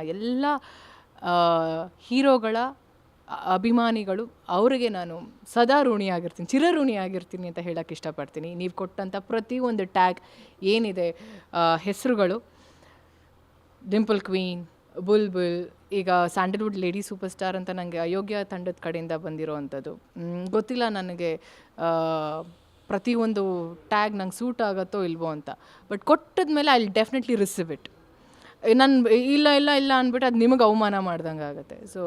ಎಲ್ಲ ಹೀರೋಗಳ ಅಭಿಮಾನಿಗಳು ಅವರಿಗೆ ನಾನು ಸದಾ ಋಣಿಯಾಗಿರ್ತೀನಿ, ಚಿರಋಣಿಯಾಗಿರ್ತೀನಿ ಅಂತ ಹೇಳಕ್ಕೆ ಇಷ್ಟಪಡ್ತೀನಿ. ನೀವು ಕೊಟ್ಟಂಥ ಪ್ರತಿಯೊಂದು ಟ್ಯಾಗ್ ಏನಿದೆ ಹೆಸರುಗಳು ಡಿಂಪಲ್ ಕ್ವೀನ್ ಬುಲ್ಬುಲ್ ಈಗ ಸ್ಯಾಂಡಲ್ವುಡ್ ಲೇಡಿ ಸೂಪರ್ ಸ್ಟಾರ್ ಅಂತ ನನಗೆ ಅಯೋಗ್ಯ ತಂಡದ ಕಡೆಯಿಂದ ಬಂದಿರೋ ಅಂಥದ್ದು ಗೊತ್ತಿಲ್ಲ ನನಗೆ ಪ್ರತಿಯೊಂದು ಟ್ಯಾಗ್ ನಂಗೆ ಸೂಟ್ ಆಗುತ್ತೋ ಇಲ್ವೋ ಅಂತ. ಬಟ್ ಕೊಟ್ಟದ ಮೇಲೆ ಐ ಡೆಫಿನೆಟ್ಲಿ ರಿಸೀವ್ ಇಟ್ ನಾನು ಇಲ್ಲ ಇಲ್ಲ ಇಲ್ಲ ಅಂದ್ಬಿಟ್ಟು ಅದು ನಿಮಗೆ ಅವಮಾನ ಮಾಡ್ದಂಗೆ ಆಗುತ್ತೆ. So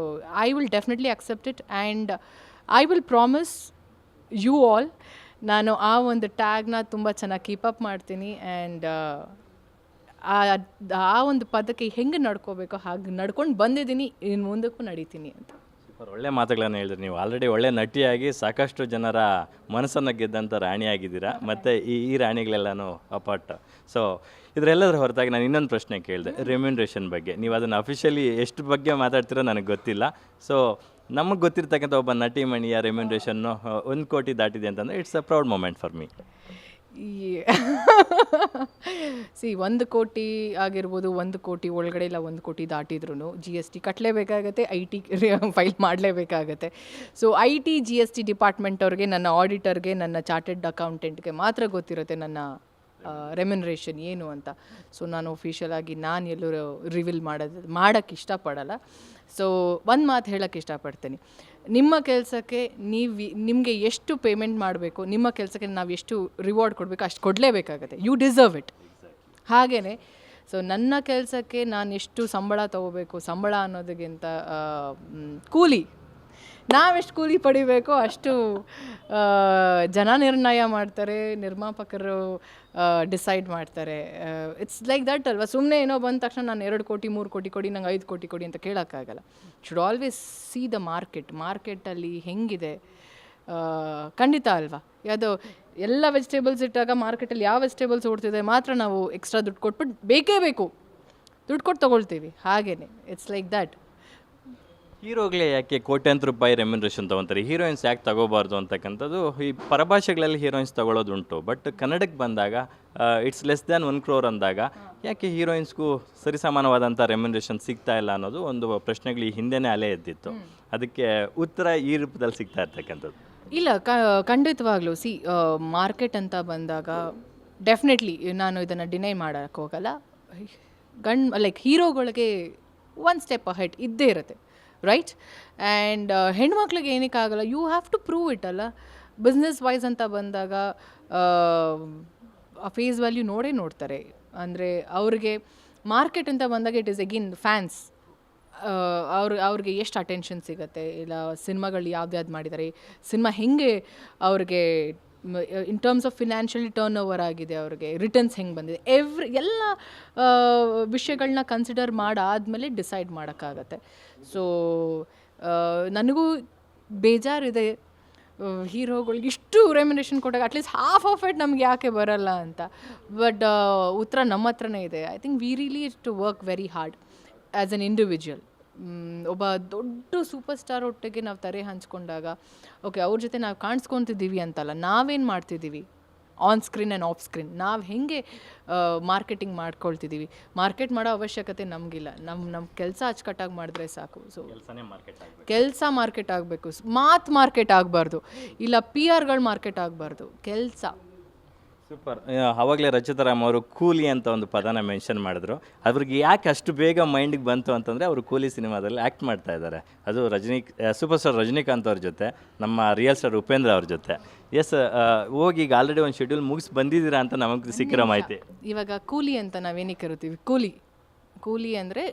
I will definitely accept it and I will promise you all ನಾನು ಆ ಒಂದು ಟ್ಯಾಗ್ನ ತುಂಬ ಚೆನ್ನಾಗಿ ಕೀಪ್ ಅಪ್ ಮಾಡ್ತೀನಿ ಆ್ಯಂಡ್ ಆ ಒಂದು ಪದಕ್ಕೆ ಹೆಂಗೆ ನಡ್ಕೋಬೇಕು ಹಾಗೆ ನಡ್ಕೊಂಡು ಬಂದಿದ್ದೀನಿ ಇನ್ನು ಮುಂದಕ್ಕೂ ನಡೀತೀನಿ ಅಂತ. ಸೂಪರ್. ಒಳ್ಳೆ ಮಾತುಗಳನ್ನು ಹೇಳಿದ್ರಿ ನೀವು. ಆಲ್ರೆಡಿ ಒಳ್ಳೆ ನಟಿಯಾಗಿ ಸಾಕಷ್ಟು ಜನರ ಮನಸ್ಸನ್ನು ಗೆದ್ದಂಥ ರಾಣಿಯಾಗಿದ್ದೀರಾ? ಮತ್ತು ಈ ಈ ರಾಣಿಗಳೆಲ್ಲನೂ ಅಪಾರ್ಟ್. ಸೊ ಇದರೆಲ್ಲದರ ಹೊರತಾಗಿ ನಾನು ಇನ್ನೊಂದು ಪ್ರಶ್ನೆ ಕೇಳಿದೆ. ರೆಮ್ಯುನ್ರೇಷನ್ ಬಗ್ಗೆ. ನೀವು ಅದನ್ನು ಅಫಿಷಿಯಲಿ ಎಷ್ಟು ಬಗ್ಗೆ ಮಾತಾಡ್ತೀರೋ ನನಗೆ ಗೊತ್ತಿಲ್ಲ. ಸೊ ನಮಗೆ ಗೊತ್ತಿರ್ತಕ್ಕಂಥ ಒಬ್ಬ ನಟಿ ಮಣಿಯ ರೆಮ್ಯುನ್ರೇಷನ್ನು ಒಂದು ಕೋಟಿ ದಾಟಿದೆ ಅಂತಂದರೆ it's a proud moment for me ಈ ಸಿ ಒಂದು ಕೋಟಿ ಆಗಿರ್ಬೋದು, ಒಂದು ಕೋಟಿ ಒಳಗಡೆ ಇಲ್ಲ, ಒಂದು ಕೋಟಿ ದಾಟಿದ್ರು ಜಿ ಎಸ್ ಟಿ ಕಟ್ಟಲೇಬೇಕಾಗತ್ತೆ I T file ಮಾಡಲೇಬೇಕಾಗತ್ತೆ. So I T G S T department ಅವ್ರಿಗೆ, ನನ್ನ ಆಡಿಟರ್ಗೆ ನನ್ನ ಚಾರ್ಟೆಡ್ ಅಕೌಂಟೆಂಟ್ಗೆ ಮಾತ್ರ ಗೊತ್ತಿರುತ್ತೆ ನನ್ನ ರೆಮ್ಯುನರೇಷನ್ ಏನು ಅಂತ. ಸೊ ನಾನು ಆಗಿ ನಾನು ಎಲ್ಲೂ ರಿವೀಲ್ ಮಾಡೋದು ಮಾಡೋಕ್ಕೆ ಇಷ್ಟಪಡಲ್ಲ. ಸೊ ಒಂದು ಮಾತು ಹೇಳೋಕ್ಕೆ ಇಷ್ಟಪಡ್ತೀನಿ. ನಿಮ್ಮ ಕೆಲಸಕ್ಕೆ ನೀವು ನಿಮಗೆ ಎಷ್ಟು ಪೇಮೆಂಟ್ ಮಾಡಬೇಕು ನಿಮ್ಮ ಕೆಲಸಕ್ಕೆ ನಾವು ಎಷ್ಟು ರಿವಾರ್ಡ್ ಕೊಡಬೇಕು ಅಷ್ಟು ಕೊಡಲೇಬೇಕಾಗತ್ತೆ. ಯು ಡಿಸರ್ವ್ ಇಟ್ ಹಾಗೆಯೇ ಸೊ ನನ್ನ ಕೆಲಸಕ್ಕೆ ನಾನು ಎಷ್ಟು ಸಂಬಳ ತಗೋಬೇಕು ಸಂಬಳ ಅನ್ನೋದಕ್ಕಿಂತ ಕೂಲಿ ನಾವೆಷ್ಟು ಕೂಲಿ ಪಡಿಬೇಕೋ ಅಷ್ಟು ಜನ ನಿರ್ಣಯ ಮಾಡ್ತಾರೆ, ನಿರ್ಮಾಪಕರು ಡಿಸೈಡ್ ಮಾಡ್ತಾರೆ. ಇಟ್ಸ್ ಲೈಕ್ ದಟ್ ಅಲ್ವಾ? ಸುಮ್ಮನೆ ಏನೋ ಬಂದ ತಕ್ಷಣ ನಾನು ಎರಡು ಕೋಟಿ, ಮೂರು ಕೋಟಿ ಕೊಡಿ, ನಂಗೆ ಐದು ಕೋಟಿ ಕೊಡಿ ಅಂತ ಕೇಳೋಕ್ಕಾಗಲ್ಲ. Should always see the market ಮಾರ್ಕೆಟಲ್ಲಿ ಹೆಂಗಿದೆ? ಖಂಡಿತ ಅಲ್ವಾ? ಯಾವುದು, ಎಲ್ಲ ವೆಜಿಟೇಬಲ್ಸ್ ಇಟ್ಟಾಗ ಮಾರ್ಕೆಟಲ್ಲಿ ಯಾವ ವೆಜಿಟೇಬಲ್ಸ್ ಓಡ್ತಿದೆ ಮಾತ್ರ ನಾವು ಎಕ್ಸ್ಟ್ರಾ ದುಡ್ಡು ಕೊಟ್ಬಿಟ್ಟು ಬೇಕೇ ಬೇಕು. ದುಡ್ಡು ಕೊಟ್ಟು ತೊಗೊಳ್ತೀವಿ. ಹಾಗೇ ಇಟ್ಸ್ ಲೈಕ್ ದಟ್ ಹೀರೋಗಳೇ ಯಾಕೆ ಕೋಟ್ಯಾಂತರ ರೂಪಾಯಿ ರೆಮ್ಯುನರೇಷನ್ ತೊಗೊತಾರೆ? ಹೀರೋಯಿನ್ಸ್ ಯಾಕೆ ತಗೋಬಾರ್ದು ಅಂತಕ್ಕಂಥದ್ದು ಈ ಪರಭಾಷೆಗಳಲ್ಲಿ ಹೀರೋಯಿನ್ಸ್ ತಗೊಳ್ಳೋದುಂಟು ಬಟ್ ಕನ್ನಡಕ್ಕೆ ಬಂದಾಗ it's less than one crore ಅಂದಾಗ ಯಾಕೆ ಹೀರೋಯಿನ್ಸ್ಗೂ ಸರಿಸಮಾನವಾದಂಥ ರೆಮ್ಯುನರೇಷನ್ ಸಿಗ್ತಾ ಇಲ್ಲ ಅನ್ನೋದು ಒಂದು ಪ್ರಶ್ನೆಗಳು ಈ ಹಿಂದೆನೇ ಅಲೆ ಎದ್ದಿತ್ತು. ಅದಕ್ಕೆ ಉತ್ತರ ಈ ರೂಪದಲ್ಲಿ ಸಿಗ್ತಾ ಇರ್ತಕ್ಕಂಥದ್ದು. ಇಲ್ಲ ಕ ಖಂಡಿತವಾಗ್ಲೂ ಸಿ ಮಾರ್ಕೆಟ್ ಅಂತ ಬಂದಾಗ ಡೆಫಿನೆಟ್ಲಿ ನಾನು ಇದನ್ನು ಡಿನೈ ಮಾಡೋಕ್ಕೋಗಲ್ಲ ಗಂಡ್ ಲೈಕ್ ಹೀರೋಗಳಿಗೆ ಒನ್ ಸ್ಟೆಪ್ ಅಹೆಡ್ ಇದ್ದೇ ಇರುತ್ತೆ. ರೈಟ್ ಆ್ಯಂಡ್ ಹೆಣ್ಮಕ್ಳಿಗೆ ಏನಕ್ಕಾಗಲ್ಲ you have to prove it ಅಲ್ಲ? ಬಿಸ್ನೆಸ್ ವೈಸ್ ಅಂತ ಬಂದಾಗ ಆ ಫೇಸ್ ವ್ಯಾಲ್ಯೂ ನೋಡೇ ನೋಡ್ತಾರೆ. ಅಂದರೆ ಅವ್ರಿಗೆ ಮಾರ್ಕೆಟ್ ಅಂತ ಬಂದಾಗ ಇಟ್ ಈಸ್ ಎಗಿನ್ ಫ್ಯಾನ್ಸ್ ಅವ್ರ, ಅವ್ರಿಗೆ ಎಷ್ಟು ಅಟೆನ್ಷನ್ ಸಿಗುತ್ತೆ? ಇಲ್ಲ, ಸಿನಿಮಾಗಳು ಯಾವ್ದು ಮಾಡಿದ್ದಾರೆ? ಸಿನಿಮಾ ಹೆಂಗೆ ಅವ್ರಿಗೆ in terms of financially turn over ಆಗಿದೆ ಅವ್ರಿಗೆ ರಿಟರ್ನ್ಸ್ ಹೆಂಗೆ ಬಂದಿದೆ. ಎವ್ರಿ ಎಲ್ಲ ವಿಷಯಗಳನ್ನ ಕನ್ಸಿಡರ್ ಮಾಡಾದಮೇಲೆ ಡಿಸೈಡ್ ಮಾಡೋಕ್ಕಾಗತ್ತೆ. ಸೊ ನನಗೂ ಬೇಜಾರಿದೆ. ಹೀರೋಗಳಿಗೆ ಇಷ್ಟು ರೆಮ್ಯುನೇಷನ್ ಕೊಟ್ಟಾಗ ಅಟ್ಲೀಸ್ಟ್ ಹಾಫ್ ಆಫ್ ಇಟ್ ನಮ್ಗೆ ಯಾಕೆ ಬರಲ್ಲ ಅಂತ. ಬಟ್ ಉತ್ತರ ನಮ್ಮ ಹತ್ರನೇ ಇದೆ. I think we really to work very hard as an individual ಒಬ್ಬ ದೊಡ್ಡ ಸೂಪರ್ ಸ್ಟಾರ್ ಒಟ್ಟಿಗೆ ನಾವು ತರೆ ಹಂಚ್ಕೊಂಡಾಗ ಓಕೆ ಅವ್ರ ಜೊತೆ ನಾವು ಕಾಣಿಸ್ಕೊತಿದ್ದೀವಿ ಅಂತಲ್ಲ ನಾವೇನು ಮಾಡ್ತಿದ್ದೀವಿ? On screen and off screen ನಾವು ಹೆಂಗೆ ಮಾರ್ಕೆಟಿಂಗ್ ಮಾಡ್ಕೊಳ್ತಿದ್ದೀವಿ? ಮಾರ್ಕೆಟ್ ಮಾಡೋ ಅವಶ್ಯಕತೆ ನಮಗಿಲ್ಲ. ನಮ್ಮ ನಮ್ಮ ಕೆಲಸ ಅಚ್ಚುಕಟ್ಟಾಗಿ ಮಾಡಿದ್ರೆ ಸಾಕು. ಸೊ ಕೆಲಸ ಮಾರ್ಕೆಟ್ ಆಗಬೇಕು. ಮಾತು ಮಾರ್ಕೆಟ್ ಆಗಬಾರ್ದು. ಇಲ್ಲ ಪಿ ಆರ್ಗಳು ಮಾರ್ಕೆಟ್ ಆಗಬಾರ್ದು. ಕೆಲಸ. ಸೂಪರ್ ಅವಾಗಲೇ ರಚಿತಾರಾಮ್ ಅವರು ಕೂಲಿ ಅಂತ ಒಂದು ಪದನ ಮೆನ್ಷನ್ ಮಾಡಿದ್ರು. ಅವ್ರಿಗೆ ಯಾಕೆ ಅಷ್ಟು ಬೇಗ ಮೈಂಡಿಗೆ ಬಂತು ಅಂತಂದರೆ ಅವರು ಕೂಲಿ ಸಿನಿಮಾದಲ್ಲಿ ಆ್ಯಕ್ಟ್ ಮಾಡ್ತಾ ಇದ್ದಾರೆ ಅದು ರಜನಿ ಸೂಪರ್ ಸ್ಟಾರ್ ರಜನಿಕಾಂತ್ ಅವ್ರ ಜೊತೆ ನಮ್ಮ ರಿಯಲ್ ಸ್ಟಾರ್ ಉಪೇಂದ್ರ ಅವ್ರ ಜೊತೆ. ಎಸ್ ಹೋಗಿ ಈಗ ಆಲ್ರೆಡಿ ಒಂದು ಶೆಡ್ಯೂಲ್ ಮುಗಿಸಿ ಬಂದಿದ್ದೀರಾ ಅಂತ ನಮಗೆ ಸಿಕ್ಕಿರೋ ಮಾಹಿತಿ. ಇವಾಗ ಕೂಲಿ ಅಂತ ನಾವೇನಕ್ಕೆ ಕರಿತೀವಿ? ಕೂಲಿ. ಕೂಲಿ ಅಂದರೆ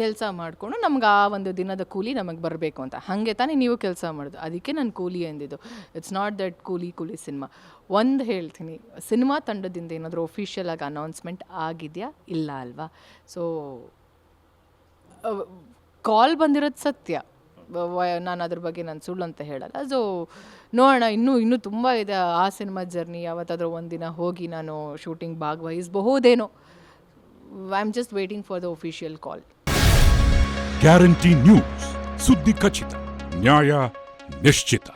ಕೆಲಸ ಮಾಡಿಕೊಂಡು ನಮ್ಗೆ ಆ ಒಂದು ದಿನದ ಕೂಲಿ ನಮಗೆ ಬರಬೇಕು ಅಂತ. ಹಾಗೆ ತಾನೇ ನೀವು ಕೆಲಸ ಮಾಡೋದು. ಅದಕ್ಕೆ ನಾನು ಕೂಲಿ ಎಂದಿದ್ದು. ಇಟ್ಸ್ ನಾಟ್ ದಟ್ ಕೂಲಿ ಕೂಲಿ ಸಿನಿಮಾ. ಒಂದು ಹೇಳ್ತೀನಿ. ಸಿನಿಮಾ ತಂಡದಿಂದ ಏನಾದರೂ ಒಫಿಷಿಯಲ್ ಆಗಿ ಅನೌನ್ಸ್ಮೆಂಟ್ ಆಗಿದೆಯಾ? ಇಲ್ಲ ಅಲ್ವಾ? ಸೊ ಕಾಲ್ ಬಂದಿರೋದು ಸತ್ಯ. ನಾನು ಅದ್ರ ಬಗ್ಗೆ ನಾನು ಸುಳ್ಳು ಅಂತ ಹೇಳಲ್ಲ. ಸೊ ನೋಡೋಣ. ಇನ್ನೂ ಇನ್ನೂ ತುಂಬ ಇದೆ ಆ ಸಿನಿಮಾ ಜರ್ನಿ ಯಾವತ್ತಾದರೂ ಒಂದಿನ ಹೋಗಿ ನಾನು shooting ಭಾಗವಹಿಸಬಹುದೇನೋ. I am just waiting for the official call guarantee news ಸುದ್ದಿ ಖಚಿತ ನ್ಯಾಯ ನಿಶ್ಚಿತ